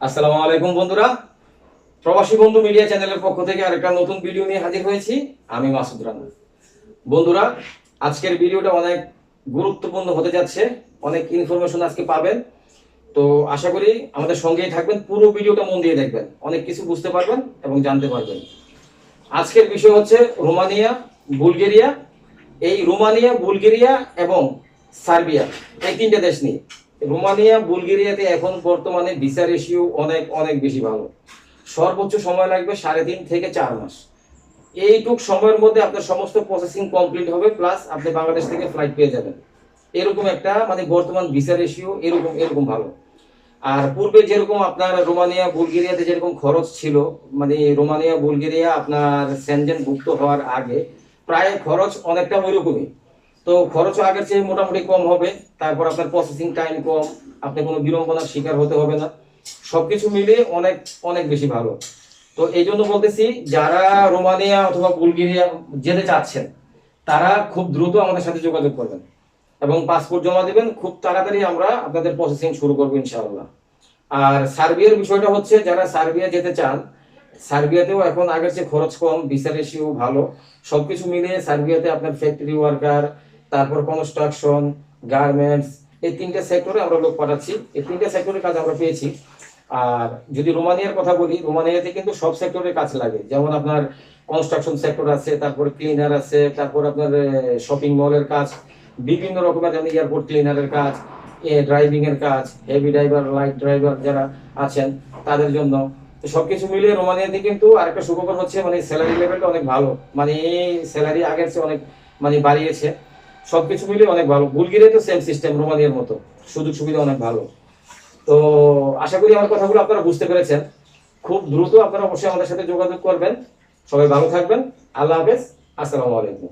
আসসালামু আলাইকুম বন্ধুরা। প্রবাসী বন্ধু মিডিয়া চ্যানেলের পক্ষ থেকে আরেকটা নতুন ভিডিও নিয়ে হাজির হয়েছি। আমি মাসুদ রানা। বন্ধুরা, আজকের ভিডিওটা অনেক গুরুত্বপূর্ণ হতে যাচ্ছে। অনেক ইনফরমেশন আজকে পাবেন। তো আশা করি আমাদের সঙ্গেই থাকবেন। পুরো ভিডিওটা মন দিয়ে দেখবেন। অনেক কিছু বুঝতে পারবেন এবং জানতে পারবেন। আজকের বিষয় হচ্ছে রোমানিয়া, বুলগেরিয়া। এই রোমানিয়া, বুলগেরিয়া এবং সার্বিয়া। এই তিনটে দেশ নিয়ে। রোমানিয়া, বুলগেরিয়াতে এখন বর্তমানে ভিসা রেশিও অনেক অনেক বেশি ভালো। সর্বোচ্চ সময় লাগবে সাড়ে তিন থেকে চার মাস। এইটুক সময়ের মধ্যে আপনার সমস্ত প্রসেসিং কমপ্লিট হবে প্লাস আপনি বাংলাদেশ থেকে ফ্লাইট পেয়ে যাবেন। এরকম একটা মানে বর্তমান ভিসা রেশিও এরকম এরকম ভালো। আর পূর্বে যেরকম আপনার রোমানিয়া, বুলগেরিয়াতে যেরকম খরচ ছিল মানে রোমানিয়া, বুলগেরিয়া আপনার সেনজেন ভুক্ত হওয়ার আগে, প্রায় খরচ অনেকটা ওইরকমই। তো খরচও আগের চেয়ে মোটামুটি কম হবে, তারপর আপনার প্রসেসিং টাইম কম, আপনি কোনো বিড়ম্বনার শিকার হতে হবে না। সবকিছু মিলিয়ে অনেক অনেক বেশি ভালো। তো এই জন্য বলতেছি, যারা রোমানিয়া অথবা বুলগেরিয়া যেতে চাচ্ছেন, তারা খুব দ্রুত আমাদের সাথে যোগাযোগ করবেন এবং পাসপোর্ট জমা দিবেন। খুব তাড়াতাড়ি আমরা আপনাদের প্রসেসিং শুরু করব ইনশাআল্লাহ। আর সার্বিয়ার বিষয়টা হচ্ছে, যারা সার্বিয়া যেতে চান, সার্বিয়াতেও এখন আগের চেয়ে খরচ কম ভিসা রেশিও ভালো, সবকিছু মিলিয়ে সার্বিয়াতে আপনার ফ্যাক্টরি ওয়ার্কার তারপর কনস্ট্রাকশন গার্মেন্টস এই তিনটে সেক্টরে আমরা লোক পাঠাচ্ছি। এই তিনটে সেক্টরের কাজ আমরা পেয়েছি। আর যদি রোমানিয়ার কথা বলি, রোমানিয়াতে কিন্তু সব সেক্টরের কাজ লাগে। যেমন আপনার কনস্ট্রাকশন সেক্টর আছে, তারপর ক্লিনার আছে, তারপর আপনার শপিং মলের কাজ, বিভিন্ন রকমের যেমন এয়ারপোর্ট ক্লিনারের কাজ ড্রাইভিং এর কাজ হেভি ড্রাইভার লাইট ড্রাইভার যারা আছেন, তাদের জন্য। তো সবকিছু মিলিয়ে রোমানিয়াতে কিন্তু আরেকটা সুখবর হচ্ছে মানে স্যালারি লেভেলটা অনেক ভালো। মানে এই স্যালারি আগের চেয়ে অনেক মানে বাড়িয়েছে। সবকিছু মিলে অনেক ভালো। বুলগেরিয়া তো সেম সিস্টেম রোমানিয়ার মতো। সুযোগ সুবিধা অনেক ভালো। তো আশা করি আমার কথাগুলো আপনারা বুঝতে পেরেছেন। খুব দ্রুত আপনারা অবশ্যই আমাদের সাথে যোগাযোগ করবেন। সবাই ভালো থাকবেন। আল্লাহ হাফেজ। আসসালামু আলাইকুম।